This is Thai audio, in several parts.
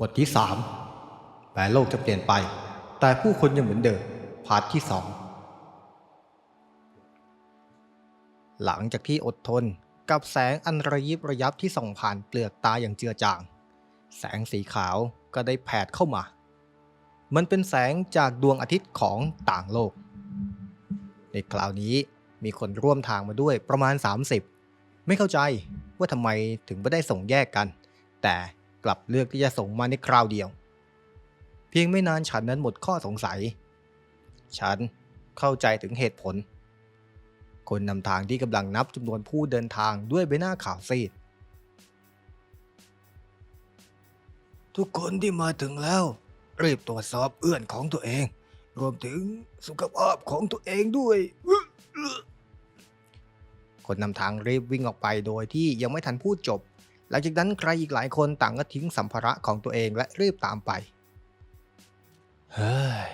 บทที่สามแม้โลกจะเปลี่ยนไป แต่ผู้คนยังเหมือนเดิม พาร์ทที่สองหลังจากที่อดทนกับแสงอันระยิบระยับที่ส่องผ่านเปลือกตาอย่างเจือจาง แสงสีขาวก็ได้แผดเข้ามา มันเป็นแสงจากดวงอาทิตย์ของต่างโลก ในคราวนี้มีคนร่วมทางมาด้วยประมาณ 30 ไม่เข้าใจว่าทำไมถึงไม่ได้ส่งแยกกัน แต่ กลับเลือกที่จะส่งมาในคราวเดียว เพียงไม่นานฉันนั้นหมดข้อสงสัย ฉันเข้าใจถึงเหตุผล คนนำทางที่กำลังนับจำนวนผู้เดินทางด้วยใบหน้าขาวซีดทุกคนที่มาถึงแล้ว รีบตรวจสอบเอื้อนของตัวเอง รวมถึงสุขภาพของตัวเองด้วย คนนำทางรีบวิ่งออกไปโดยที่ยังไม่ทันพูดจบ ลังจากนั้นใครอีกหลายคนต่างก็ทิ้งสัมภาระของตัวเองและรีบตามไป เฮ้ย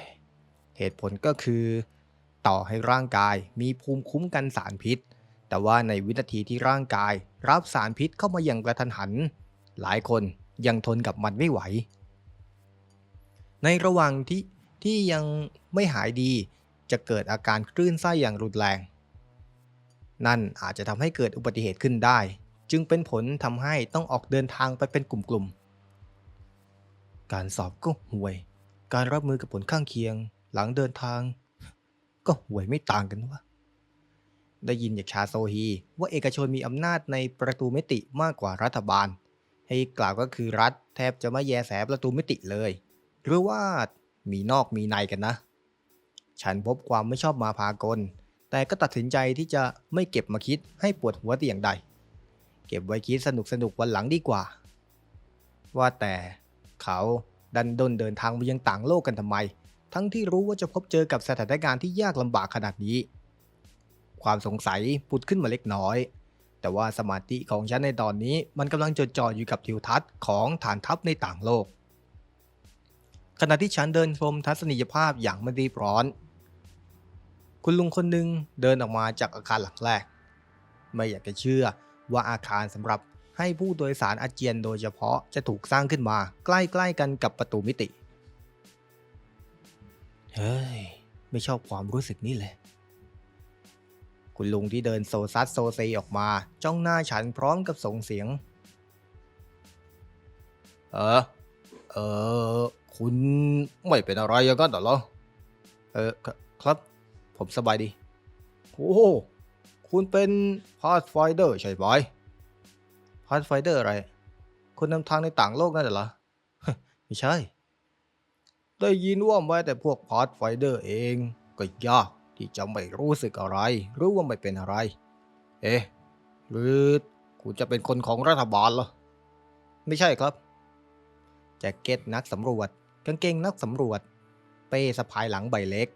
เหตุผลก็คือ ต่อให้ร่างกายมีภูมิคุ้มกันสารพิษ แต่ว่าในวินาทีที่ร่างกายรับสารพิษเข้ามาอย่างกระทันหัน หลายคนยังทนกับมันไม่ไหว ในระหว่างที่ที่ยังไม่หายดีจะเกิดอาการคลื่นไส้อย่างรุนแรง นั่นอาจจะทำให้เกิดอุบัติเหตุขึ้นได้ จึงเป็นผลทำให้ต้องออกเดินทางไปเป็นกลุ่มๆ การสอบก็ห่วย การรับมือกับผลข้างเคียง หลังเดินทาง ก็ห่วยไม่ต่างกันวะได้ยินจากชาโซฮี ว่าเอกชนมีอำนาจในประตูมิติมากกว่ารัฐบาล ให้กล่าวก็คือรัฐแทบจะไม่แยแสประตูมิติเลย หรือว่ามีนอกมีในกันนะ ฉันพบความไม่ชอบมาพากล แต่ก็ตัดสินใจที่จะไม่เก็บมาคิดให้ปวดหัวแต่อย่างใด เก็บไว้คิดสนุกสนุกๆวันหลังดีกว่า ว่าแต่เขาดันดนเดินทางมายังต่างโลกกันทำไม ทั้งที่รู้ว่าจะพบเจอกับสถานการณ์ที่ยากลำบากขนาดนี้ ความสงสัยผุดขึ้นมาเล็กน้อย แต่ว่าสมาธิของฉันในตอนนี้มันกำลังจดจ่ออยู่กับทิวทัศน์ของฐานทัพในต่างโลก ขณะที่ฉันเดินชมทัศนียภาพอย่างไม่รีบร้อน คุณลุงคนหนึ่งเดินออกมาจากอาคารหลังแรก ไม่อยากจะเชื่อ ว่าอาคารสำหรับให้ผู้โดยสารอาเจียนโดยเฉพาะจะถูกสร้างขึ้นมา ใกล้ๆกันกับประตูมิติ เฮ้ย ไม่ชอบความรู้สึกนี้เลยคุณลุงที่เดินโซซัสโซเซออกมา จ้องหน้าฉันพร้อมกับส่งเสียง เออ เออ คุณไม่เป็นอะไรอย่างนั้นหรอ เออ ครับ ผมสบายดี โอ้ คุณเป็นพาสไฟเดอร์ใช่ไหมพาสไฟเดอร์อะไรคุณนำทางในต่างโลกนั่นเหรอ ไม่ใช่ ได้ยินว่าแม้แต่พวกพาสไฟเดอร์เองก็ยากที่จะไม่รู้สึกอะไรหรือว่าไม่เป็นอะไร เอ๊ะ หรือคุณจะเป็นคนของรัฐบาลเหรอ ไม่ใช่ครับแจ็คเก็ตนักสำรวจ กางเกงนักสำรวจ เป้สะพายหลังใบเล็ก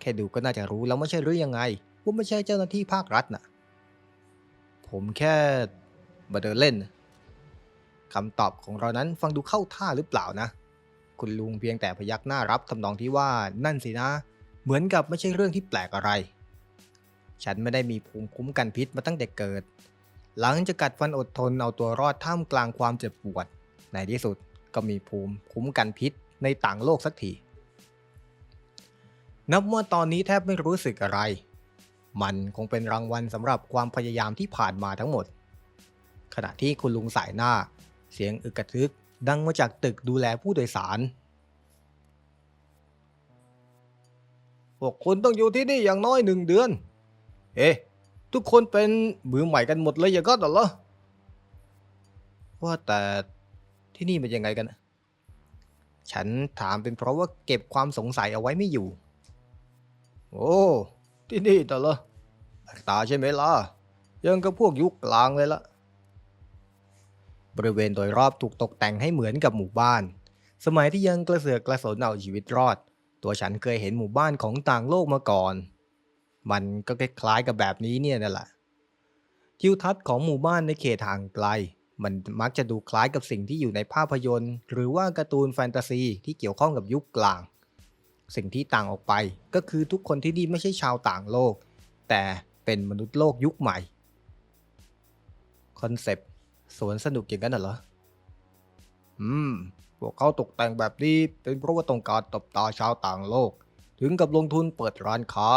แค่ดูก็น่าจะรู้แล้วไม่ใช่หรือยังไง ว่าไม่ใช่เจ้าหน้าที่ภาครัฐนะผมแค่มาเดินเล่นคำตอบของเรานั้นฟังดูเข้าท่าหรือเปล่านะ คุณลุงเพียงแต่พยักหน้ารับทำนองที่ว่านั่นสินะ เหมือนกับไม่ใช่เรื่องที่แปลกอะไร ฉันไม่ได้มีภูมิคุ้มกันพิษมาตั้งแต่เกิด หลังจากกัดฟันอดทนเอาตัวรอดท่ามกลางความเจ็บปวด ในที่สุดก็มีภูมิคุ้มกันพิษในต่างโลกสักที นับว่าตอนนี้แทบไม่รู้สึกอะไร มันคงเป็นรางวัลสำหรับความพยายามที่ผ่านมาทั้งหมด ขณะที่คุณลุงสายหน้า เสียงอึกกระทึกดังมาจากตึกดูแลผู้โดยสาร พวกคุณต้องอยู่ที่นี่อย่างน้อยหนึ่งเดือน เอ๊ะทุกคนเป็นมือใหม่กันหมดเลยอย่างก็เหรอ ว่าแต่ที่นี่เป็นยังไงกันนะฉันถามเป็นเพราะว่าเก็บความสงสัยเอาไว้ไม่อยู่ โอ้ ที่นี่ต่ละแปลก ตาใช่ไหมล่ะ ยังกับพวกยุคกลางเลยละ บริเวณโดยรอบถูกตกแต่งให้เหมือนกับหมู่บ้าน สมัยที่ยังกระเสือกกระสนเอาชีวิตรอด ตัวฉันเคยเห็นหมู่บ้านของต่างโลกมาก่อน มันก็คล้ายๆกับแบบนี้เนี่ยนั่นแหละทิวทัศน์ของหมู่บ้านในเขตห่างไกล มันมักจะดูคล้ายกับสิ่งที่อยู่ในภาพยนตร์ หรือว่าการ์ตูนแฟนตาซีที่เกี่ยวข้องกับยุคกลาง สิ่งที่ต่างออกไปก็คือทุกคนที่นี่ไม่ใช่ชาวต่างโลก แต่ เป็นมนุษย์โลกยุคใหม่ คอนเซปต์สวนสนุกอย่างนั้นเหรอ อืม พวกเขาตกแต่งแบบนี้เป็นเพราะว่าต้องการตบตาชาวต่างโลก ถึงกับลงทุนเปิดร้านค้า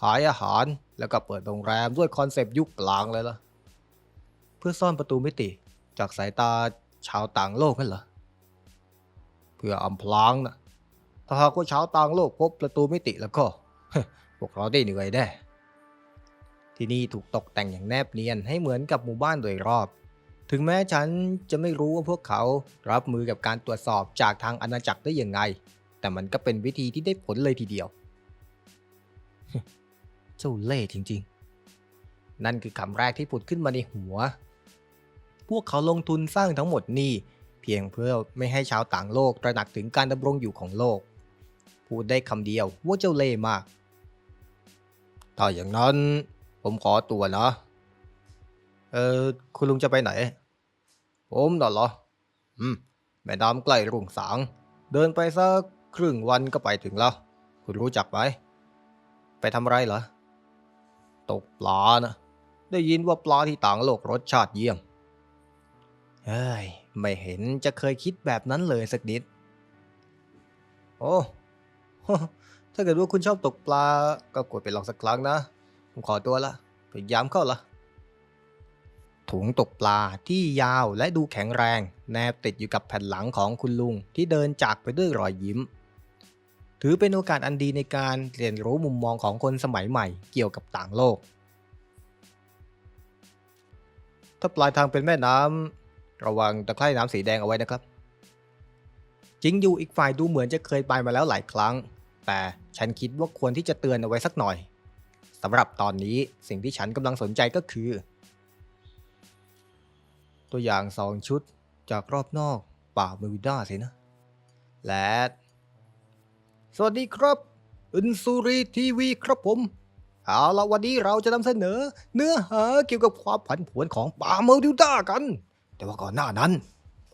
ขายอาหาร แล้วก็เปิดโรงแรมด้วยคอนเซปต์ยุคกลางเลยล่ะ เพื่อซ่อนประตูมิติ จากสายตาชาวต่างโลกนั่นเหรอ เพื่ออำพรางนะถ้าหากว่าชาวต่างโลกพบประตูมิติแล้วก็ พวกเราได้เหนื่อยแน่ ที่นี่ถูกตกแต่งอย่างแนบเนียนให้เหมือนกับหมู่บ้านโดยรอบ ถึงแม้ฉันจะไม่รู้ว่าพวกเขารับมือกับการตรวจสอบจากทางอาณาจักรได้ยังไง แต่มันก็เป็นวิธีที่ได้ผลเลยทีเดียว เจ้าเล่ห์จริง ๆ นั่นคือคำแรกที่ผุดขึ้นมาในหัว พวกเขาลงทุนสร้างทั้งหมดนี่เพียงเพื่อไม่ให้ชาวต่างโลกตระหนักถึงการดำรงอยู่ของโลก พูดได้คำเดียวว่าเจ้าเล่ห์มากถ้าอย่างนั้น ผมขอตัวนะ เออ คุณลุงจะไปไหน ผมน่ะเหรอ อืม แม่น้ำใกล้รุ่งสาง เดินไปสักครึ่งวันก็ไปถึงแล้ว คุณรู้จักไหม ไปทำไรเหรอ ตกปลานะ ได้ยินว่าปลาที่ต่างโลกรสชาติเยี่ยม เฮ้ย ไม่เห็นจะเคยคิดแบบนั้นเลยสักนิด โอ้ ถ้าเกิดว่าคุณชอบตกปลา ก็กดไปลองสักครั้งนะ ผมขอตัวละพยายามเข้าละถุงตกปลาที่ยาวและดูแข็งแรง แนบติดอยู่กับแผ่นหลังของคุณลุงที่เดินจากไปด้วยรอยยิ้ม ถือเป็นโอกาสอันดีในการเรียนรู้มุมมองของคนสมัยใหม่เกี่ยวกับต่างโลก ถ้าปลายทางเป็นแม่น้ำระวังตะไคร่น้ำสีแดงเอาไว้นะครับ จริงอยู่อีกฝ่ายดูเหมือนจะเคยไปมาแล้วหลายครั้ง แต่ฉันคิดว่าควรที่จะเตือนเอาไว้สักหน่อย สำหรับตอนนี้สิ่งที่ฉันกำลังสนใจก็คือ ตัวอย่างสองชุดจากรอบนอกป่าเมวิด้าสินะ และ สวัสดีครับอินซูรีทีวีครับผม เอาละวันนี้เราจะนำเสนอ เนื้อหาเกี่ยวกับความผันผวนของป่าเมวิด้ากัน แต่ว่าก่อนหน้านั้น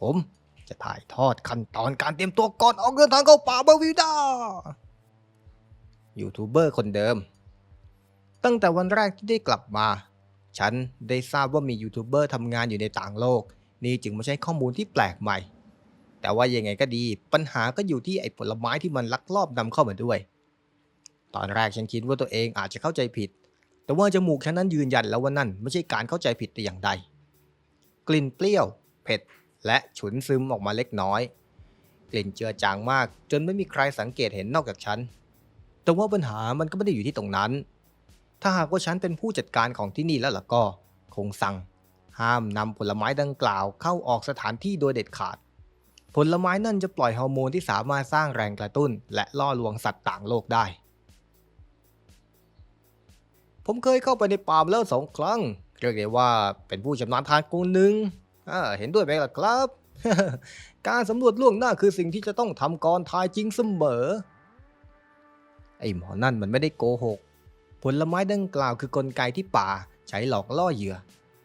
ผมจะถ่ายทอดขั้นตอนการเตรียมตัวก่อนออกเดินทางเข้าป่าเมวิด้ายูทูบเบอร์คนเดิม ตั้งแต่วันแรกที่ได้กลับมา ฉันได้ทราบว่ามียูทูบเบอร์ทำงานอยู่ในต่างโลก นี่จึงไม่ใช่ข้อมูลที่แปลกใหม่ แต่ว่ายังไงก็ดี ปัญหาก็อยู่ที่ไอ้ผลไม้ที่มันลักลอบนำเข้ามาด้วย ตอนแรกฉันคิดว่าตัวเองอาจจะเข้าใจผิด แต่ว่าจมูกฉันนั้นยืนยันแล้วว่านั่นไม่ใช่การเข้าใจผิดแต่อย่างใด กลิ่นเปรี้ยว เผ็ด และฉุนซึมออกมาเล็กน้อย กลิ่นเจือจางมาก จนไม่มีใครสังเกตเห็นนอกจากฉัน แต่ว่าปัญหามันก็ไม่ได้อยู่ที่ตรงนั้น ถ้าหากว่าฉันเป็นผู้จัดการของที่นี่แล้วล่ะก็ คงสั่ง ห้ามนำผลไม้ดังกล่าวเข้าออกสถานที่โดยเด็ดขาด ผลไม้นั่นจะปล่อยฮอร์โมนที่สามารถสร้างแรงกระตุ้น และล่อลวงสัตว์ต่างโลกได้ ผมเคยเข้าไปในป่ามแล้วสองครั้ง เรียกได้ว่าเป็นผู้ชำนาญทางคนหนึ่งเห็นด้วยไหมล่ะครับ การสำรวจล่วงหน้าคือสิ่งที่จะต้องทำก่อนทายจริงเสมอ ไอ้หมอนั่นมันไม่ได้โกหก ผลไม้ดังกล่าวคือกลไกที่ป่าใช้หลอกล่อเหยื่อ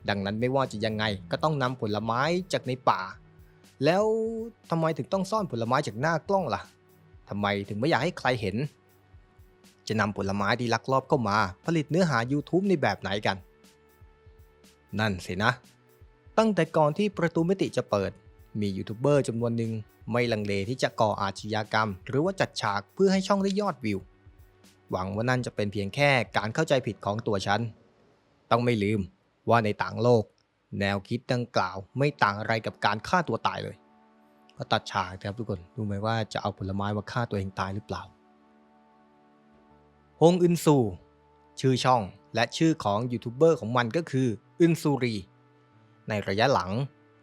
ดังนั้นไม่ว่าจะยังไงก็ต้องนำผลไม้จากในป่า แล้วทำไมถึงต้องซ่อนผลไม้จากหน้ากล้องล่ะทำไมถึงไม่อยากให้ใครเห็น จะนำผลไม้ที่ลักลอบเข้ามา ผลิตเนื้อหา YouTube ในแบบไหนกัน นั่นสินะ ตั้งแต่ก่อนที่ประตูมิติจะเปิด มียูทูบเบอร์จำนวนหนึ่งไม่ลังเลที่จะก่ออาชญากรรม หรือว่าจัดฉากเพื่อให้ช่องได้ยอดวิว หวังว่านั่นจะเป็นเพียงแค่การเข้าใจผิดของตัวฉัน ต้องไม่ลืมว่าในต่างโลก แนวคิดดังกล่าวไม่ต่างอะไรกับการฆ่าตัวตายเลย ก็ตัดฉากนะครับทุกคนรู้ไหมว่าจะเอาผลไม้มาฆ่าตัวเองตายหรือเปล่าฮงอึนซูชื่อช่องและชื่อของยูทูบเบอร์ของมันก็คืออึนซูรี ในระยะหลัง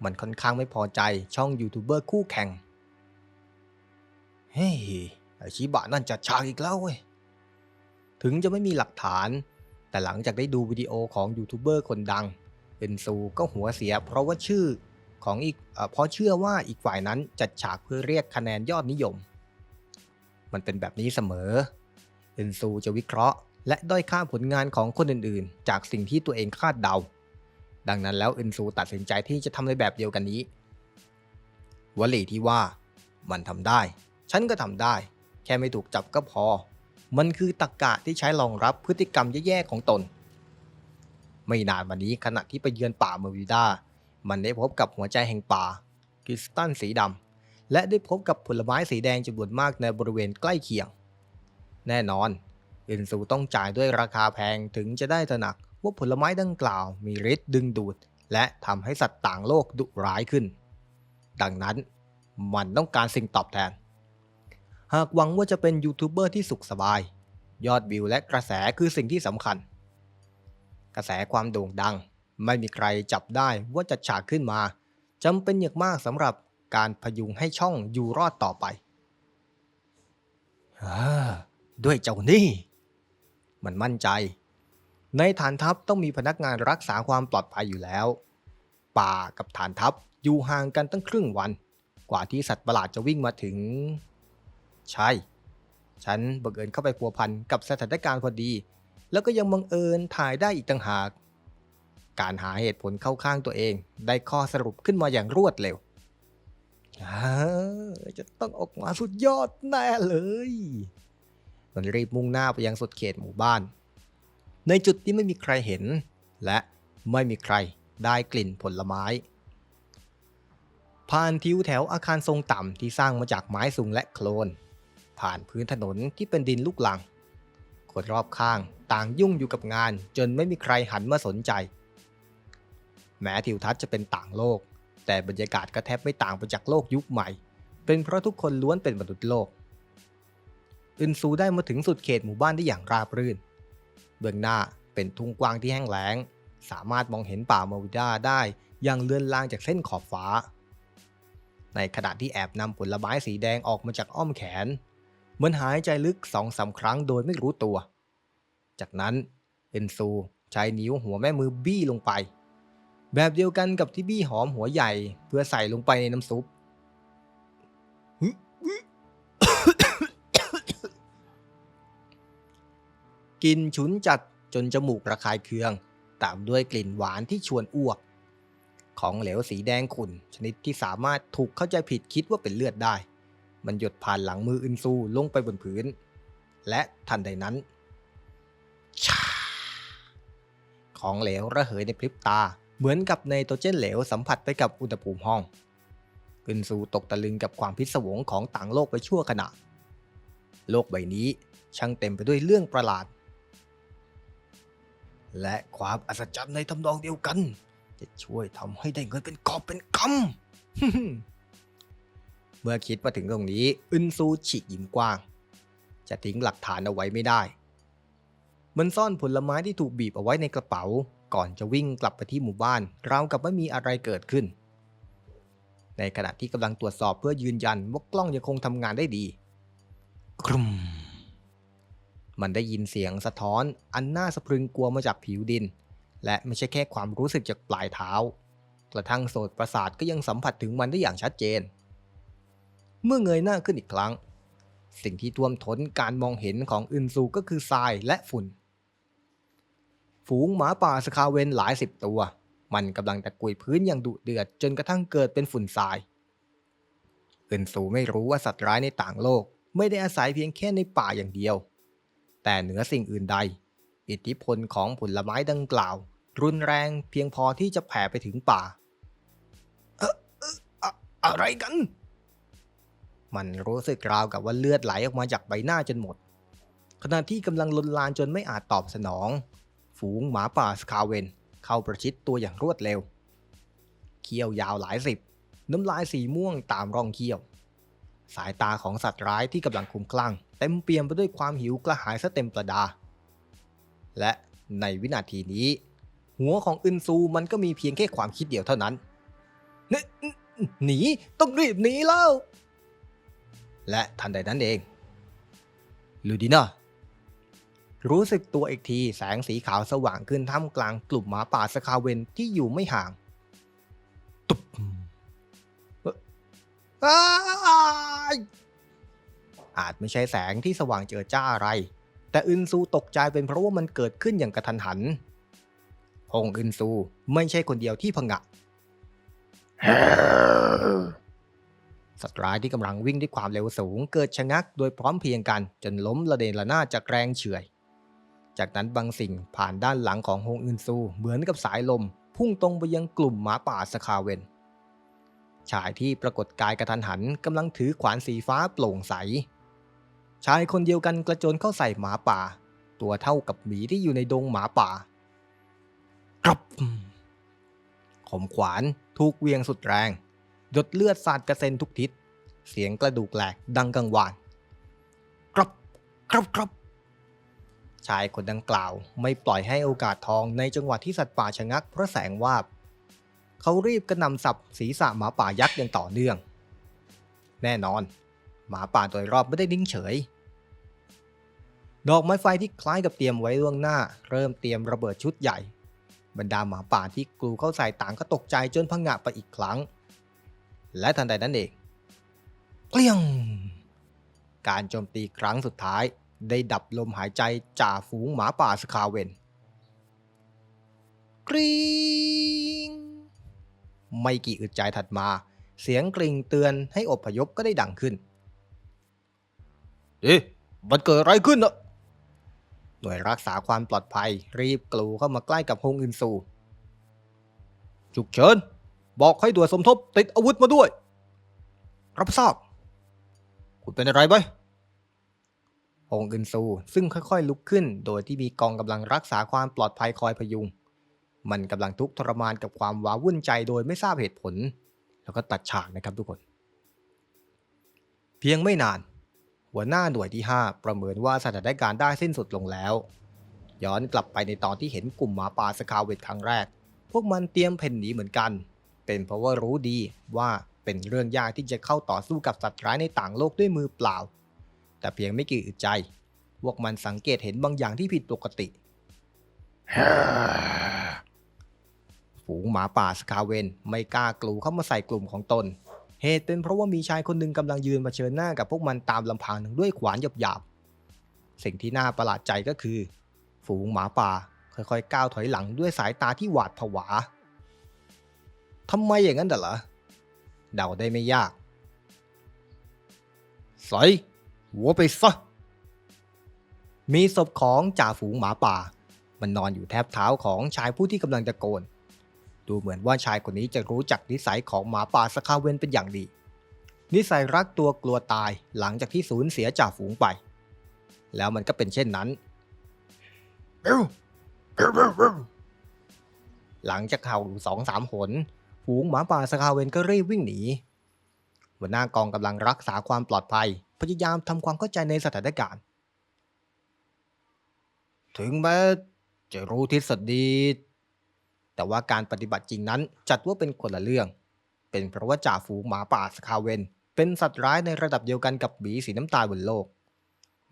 มันค่อนข้างไม่พอใจช่องยูทูบเบอร์คู่แข่ง เฮ้ยไอชิบะนั่นจัดฉากอีกแล้วเว้ย ถึงจะไม่มีหลักฐาน แต่หลังจากได้ดูวิดีโอของยูทูบเบอร์คนดังเอนซูก็หัวเสีย เพราะว่าชื่อของอีกเพราะเชื่อว่าอีกฝ่ายนั้นจัดฉากเพื่อเรียกคะแนนยอดนิยม มันเป็นแบบนี้เสมอเอนซูจะวิเคราะห์ และด้อยค่าผลงานของคนอื่นๆ จากสิ่งที่ตัวเองคาดเดา ดังนั้นแล้วเอนซูตัดสินใจที่จะทำในแบบเดียวกันนี้ วลีที่ว่า มันทำได้ ฉันก็ทำได้ แค่ไม่ถูกจับก็พอ มันคือตรกกะที่ใช้รองรับพฤติกรรมแย่ๆของตน ไม่นานมานี้ขณะที่ไปเยือนป่าเมอร์วิด้ามันได้พบกับหัวใจแห่งป่าคริสตัลสีดและได้พบกับผลไม้สีแดงจำนวนมากในบริเวณใกล้เคียง แน่นอนอินซูต้องจ่ายด้วยราคาแพงถึงจะได้ตระหนักว่าผลไม้ดังกล่าวมีฤทธิ์ดึงดูด และทำให้สัตว์ต่างโลกดุร้ายขึ้น ดังนั้นมันต้องการสิ่งตอบแทน หากหวังว่าจะเป็นยูทูบเบอร์ที่สุขสบาย ยอดวิวและกระแสคือสิ่งที่สำคัญ กระแสความโด่งดัง ไม่มีใครจับได้ว่าจะฉากขึ้นมาจำเป็นอย่างมากสำหรับการพยุงให้ช่องอยู่รอดต่อไปอด้วยเจ้านี่ มันมั่นใจ ในฐานทัพต้องมีพนักงานรักษาความปลอดภัยอยู่แล้ว ป่ากับฐานทัพอยู่ห่างกันตั้งครึ่งวัน กว่าที่สัตว์ประหลาดจะวิ่งมาถึง ใช่ ฉันบังเอิญเข้าไปพัวพันกับสถานการณ์พอดี แล้วก็ยังบังเอิญถ่ายได้อีกต่างหาก การหาเหตุผลเข้าข้างตัวเอง ได้ข้อสรุปขึ้นมาอย่างรวดเร็วจะต้องออกมาสุดยอดแน่เลยมันรีบมุ่งหน้าไปยังสุดเขตหมู่บ้าน ในจุดที่ไม่มีใครเห็น และไม่มีใครได้กลิ่นผลไม้ ผ่านทิวแถวอาคารทรงต่ำที่สร้างมาจากไม้สูงและโคลน ผ่านพื้นถนนที่เป็นดินลูกลัง คนรอบข้างต่างยุ่งอยู่กับงานจนไม่มีใครหันมาสนใจ แม้ทิวทัศน์จะเป็นต่างโลก แต่บรรยากาศก็แทบไม่ต่างไปจากโลกยุคใหม่ เป็นเพราะทุกคนล้วนเป็นมนุษย์โลก อึนซูได้มาถึงสุดเขตหมู่บ้านได้อย่างราบรื่น เบื้องหน้าเป็นทุ่งกว้างที่แห้งแล้ง สามารถมองเห็นป่ามาวิดาได้อย่างเลือนลางจากเส้นขอบฟ้า ในขณะที่แอบนำผลไม้สีแดงออกมาจากอ้อมแขน เหมือนหายใจลึกสองสาครั้งโดยไม่รู้ตัว จากนั้นเอนซูใช้นิ้วหัวแม่มือบี้ลงไป แบบเดียวกันกับที่บี้หอมหัวใหญ่เพื่อใส่ลงไปในน้ำซุปกินฉุนจัดจนจมูกระคายเคือง ตามด้วยกลิ่นหวานที่ชวนอ้วก ของเหลวสีแดงขุ่นชนิดที่สามารถถูกเข้าใจผิดคิดว่าเป็นเลือดได้ มันหยดผ่านหลังมืออึนซูลงไปบนพื้น และทันใดนั้นชของเหลวระเหยในพริบตา เหมือนกับไนโตรเจนเหลวสัมผัสไปกับอุณหภูมิห้อง อึนซูตกตะลึงกับความพิศวงของต่างโลกไปชั่วขณะ โลกใบนี้ช่างเต็มไปด้วยเรื่องประหลาด และความอัศจรรย์ในทำนองเดียวกัน จะช่วยทำให้ได้เงินเป็นกอบเป็นกำ เมื่อคิดมาถึงตรงนี้ อึนซูฉีกยิ้มกว้าง จะทิ้งหลักฐานเอาไว้ไม่ได้ มันซ่อนผลไม้ที่ถูกบีบเอาไว้ในกระเป๋า ก่อนจะวิ่งกลับไปที่หมู่บ้าน ราวกับไม่มีอะไรเกิดขึ้น ในขณะที่กำลังตรวจสอบเพื่อยืนยันว่ากล้องยังคงทำงานได้ดีกรุมมันได้ยินเสียงสะท้อนอันน่าสะพรึงกลัวมาจากผิวดิน และไม่ใช่แค่ความรู้สึกจากปลายเท้า กระทั่งโสตประสาทก็ยังสัมผัสถึงมันได้อย่างชัดเจน เมื่อเงยหน้าขึ้นอีกครั้ง สิ่งที่ท่วมท้นการมองเห็นของอึนซูก็คือทรายและฝุ่น ฝูงหมาป่าสคาเวนหลายสิบตัว มันกำลังตะกุยพื้นอย่างดุเดือดจนกระทั่งเกิดเป็นฝุ่นทราย อึนซูไม่รู้ว่าสัตว์ร้ายในต่างโลก ไม่ได้อาศัยเพียงแค่ในป่าอย่างเดียว แต่เหนือสิ่งอื่นใด อิทธิพลของผลไม้ดังกล่าว รุนแรงเพียงพอที่จะแผ่ไปถึงป่า เอะเอะอะอะไรกัน มันรู้สึกราวกับว่าเลือดไหลออกมาจากใบหน้าจนหมด ขณะที่กำลังลนลานจนไม่อาจตอบสนอง ฝูงหมาป่าสคาเวนเข้าประชิดตัวอย่างรวดเร็ว เขี้ยวยาวหลายสิบ น้ำลายสีม่วงตามร่องเขี้ยว สายตาของสัตว์ร้ายที่กำลังคุมคลั่ง เต็มเปี่ยมไปด้วยความหิวกระหายซะเต็มประดา และในวินาทีนี้ หัวของอึนซูมันก็มีเพียงแค่ความคิดเดียวเท่านั้นหนีต้องรีบหนีแล้ว และทันใดนั้นเองลูดิน่ารู้สึกตัวอีกทีแสงสีขาวสว่างขึ้นท่ามกลางกลุ่มหมาป่าสคาเวนที่อยู่ไม่ห่าง ตุบเอ่อาอาจไม่ใช่แสงที่สว่างเจิดจ้าอะไร แต่อึนซูตกใจเป็นเพราะว่ามันเกิดขึ้นอย่างกระทันหันฮงอึนซูไม่ใช่คนเดียวที่ผงะ สัตว์ร้ายที่กำลังวิ่งด้วยความเร็วสูง เกิดชะงักโดยพร้อมเพียงกัน จนล้มระเนระนาดจากแรงเฉื่อย จากนั้นบางสิ่งผ่านด้านหลังของฮงอึนซูเหมือนกับสายลม พุ่งตรงไปยังกลุ่มหมาป่าสคาเวนชายที่ปรากฏกายกระทันหันกำลังถือขวานสีฟ้าโปร่งใส ชายคนเดียวกันกระโจนเข้าใส่หมาป่า ตัวเท่ากับหมีที่อยู่ในดงหมาป่าครับคมขวานถูกเวียงสุดแรง หยดเลือดสาดกระเซ็นทุกทิศ เสียงกระดูกแหลกดังกังวานครับครับครับชายคนดังกล่าวไม่ปล่อยให้โอกาสทองในจังหวะที่สัตว์ป่าชะงักเพราะแสงวาบ เขารีบกระนำสับศีรษะหมาป่ายักษ์อย่างต่อเนื่อง แน่นอน หมาป่าโดยรอบไม่ได้นิ่งเฉย ดอกไม้ไฟที่คล้ายกับเตรียมไว้ล่วงหน้า เริ่มเตรียมระเบิดชุดใหญ่ บรรดาหมาป่าที่กลูเข้าใส่ต่างก็ตกใจจนพังงะไปอีกครั้ง และทันใดนั้นเองเกลี้ยง การโจมตีครั้งสุดท้าย ได้ดับลมหายใจจ่าฝูงหมาป่าสคาเวนกรีงไม่กี่อึดใจถัดมา เสียงกริ่งเตือนให้อพยพก็ได้ดังขึ้น เอ๊ะ มันเกิดอะไรขึ้นอะหน่วยรักษาความปลอดภัยรีบกลูเข้ามาใกล้กับฮงอินซูฉุกเฉิน บอกให้ด่วนสมทบติดอาวุธมาด้วย รับทราบ คุณเป็นอะไรไหมฮงอินซู ซึ่งค่อยๆ ลุกขึ้น โดยที่มีกองกำลังรักษาความปลอดภัยคอยพยุง มันกำลังทุกข์ทรมานกับความว้าวุ่นใจโดยไม่ทราบเหตุผล แล้วก็ตัดฉากนะครับทุกคน เพียงไม่นาน หัวหน้าหน่วยที่ 5 ประเมินว่าสถานการณ์ได้สิ้นสุดลงแล้วย้อนกลับไปในตอนที่เห็นกลุ่มหมาป่าสคาเวตครั้งแรก พวกมันเตรียมเพ่นหนีเหมือนกัน เป็นเพราะว่ารู้ดีว่าเป็นเรื่องยากที่จะเข้าต่อสู้กับสัตว์ร้ายในต่างโลกด้วยมือเปล่า แต่เพียงไม่กี่อึดใจ พวกมันสังเกตเห็นบางอย่างที่ผิดปกติ ฝูงหมาป่าสคาเวนไม่กล้ากลูเข้ามาใส่กลุ่มของตน เหตุเป็นเพราะว่ามีชายคนหนึ่งกำลังยืนมาเชิญหน้ากับพวกมันตามลำพังด้วยขวานหยาบๆ สิ่งที่น่าประหลาดใจก็คือ ฝูงหมาป่าค่อยๆก้าวถอยหลังด้วยสายตาที่หวาดผวา ทำไมอย่างนั้นเหรอเดาได้ไม่ยากใส่หัวไปซะมีศพของจ่าฝูงหมาป่า มันนอนอยู่แทบเท้าของชายผู้ที่กำลังตะโกน ดูเหมือนว่าชายคนนี้จะรู้จักนิสัยของหมาป่าสคาเวนเป็นอย่างดี นิสัยรักตัวกลัวตายหลังจากที่สูญเสียจ่าฝูงไป แล้วมันก็เป็นเช่นนั้น หลังจากเห่าสองสามหน ฝูงหมาป่าสคาเวนก็รีบวิ่งหนีหัวหน้ากองกำลังรักษาความปลอดภัย พยายามทำความเข้าใจในสถานการณ์ ถึงแม้จะรู้ทฤษฎีแต่ว่าการปฏิบัติจริงนั้นจัดว่าเป็นคนละเรื่อง เป็นเพราะว่าจ่าฝูงหมาป่าสคาเวน เป็นสัตว์ร้ายในระดับเดียวกันกับหมีสีน้ำตาลบนโลก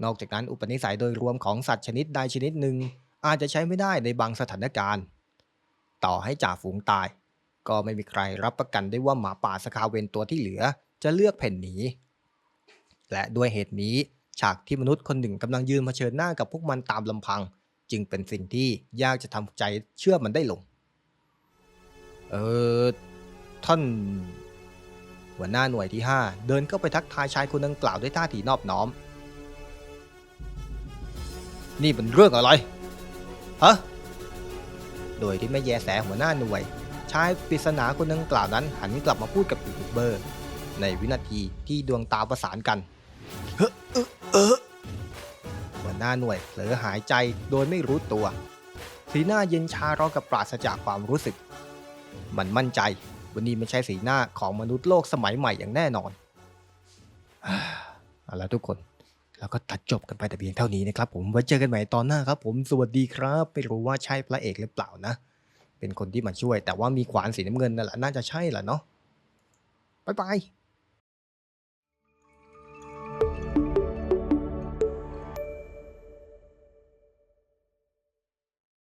นอกจากนั้นอุปนิสัยโดยรวมของสัตว์ชนิดใดชนิดหนึ่งอาจจะใช้ไม่ได้ในบางสถานการณ์ ต่อให้จ่าฝูงตาย ก็ไม่มีใครรับประกันได้ว่าหมาป่าสคาเวนตัวที่เหลือ จะเลือกเพ่นหนีและด้วยเหตุนี้ฉากที่มนุษย์คนหนึ่งกำลังยืนเผชิญหน้ากับพวกมันตามลำพัง จึงเป็นสิ่งที่ยากจะทำใจเชื่อมันได้ลง เออท่าน หัวหน้าหน่วยที่ 5 เดินเข้าไปทักทายชายคนดังกล่าวด้วยท่าทีนอบน้อม นี่เป็นเรื่องอะไรฮะโดยที่ไม่แยแสหัวหน้าหน่วย ชายปริศนาคนดังกล่าวนั้นหันกลับมาพูดกับยูทูบเบอร์ ในวินาทีที่ดวงตาประสานกันเฮ้อเออเออหัวหน้าหน่วยเผลอหายใจโดยไม่รู้ตัวสีหน้าเย็นชาร้อกับปราศจากความรู้สึก มันมั่นใจวันนี้ไม่ใช่สีหน้าของมนุษย์โลกสมัยใหม่อย่างแน่นอนเอาละทุกคนแล้วก็ตัดจบกันไปแต่เพียงเท่านี้นะครับผมไว้เจอกันใหม่ตอนหน้าครับผมสวัสดีครับ ไม่รู้ว่าใช่พระเอกหรือเปล่านะ เป็นคนที่มาช่วย แต่ว่ามีขวานสีน้ำเงินนั่นแหละน่าจะใช่แหละเนาะบายบาย